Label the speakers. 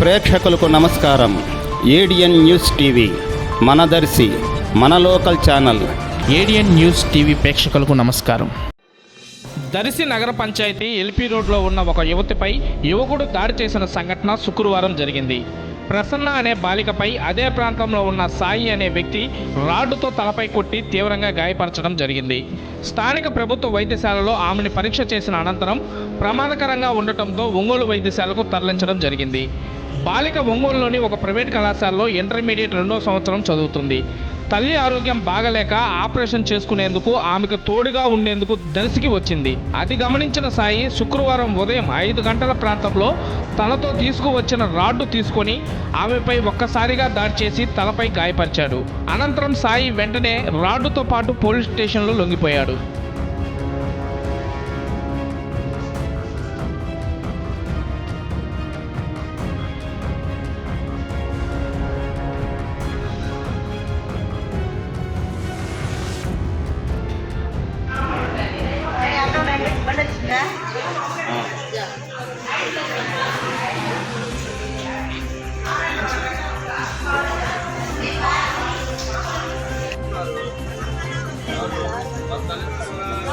Speaker 1: ప్రేక్షకులకు నమస్కారం. ADN news TV మన దర్శి మన లోకల్ ఛానల్.
Speaker 2: ఏడియన్ న్యూస్ టీవీ ప్రేక్షకులకు నమస్కారం. దర్శి నగర పంచాయతీ ఎల్పీ రోడ్లో ఉన్న ఒక యువతిపై యువకుడు దాడి చేసిన సంఘటన శుక్రవారం జరిగింది. ప్రసన్న అనే బాలికపై అదే ప్రాంతంలో ఉన్న సాయి అనే వ్యక్తి రాడ్డుతో తలపై కొట్టి తీవ్రంగా గాయపరచడం జరిగింది. స్థానిక ప్రభుత్వ వైద్యశాలలో ఆమెను పరీక్ష చేసిన అనంతరం ప్రమాదకరంగా ఉండటంతో ఒంగోలు వైద్యశాలకు తరలించడం జరిగింది. బాలిక ఒంగోలులోని ఒక ప్రైవేట్ కళాశాలలో ఇంటర్మీడియట్ రెండో సంవత్సరం చదువుతుంది. తల్లి ఆరోగ్యం బాగలేక ఆపరేషన్ చేసుకునేందుకు ఆమెకు తోడుగా ఉండేందుకు దర్శికి వచ్చింది. అది గమనించిన సాయి శుక్రవారం ఉదయం ఐదు గంటల ప్రాంతంలో తనతో తీసుకువచ్చిన రాడ్డు తీసుకొని ఆమెపై ఒక్కసారిగా దాడి చేసి తలపై గాయపరిచాడు. అనంతరం సాయి వెంటనే రాడ్డుతో పాటు పోలీస్ స్టేషన్లో లొంగిపోయాడు. Hastanesi.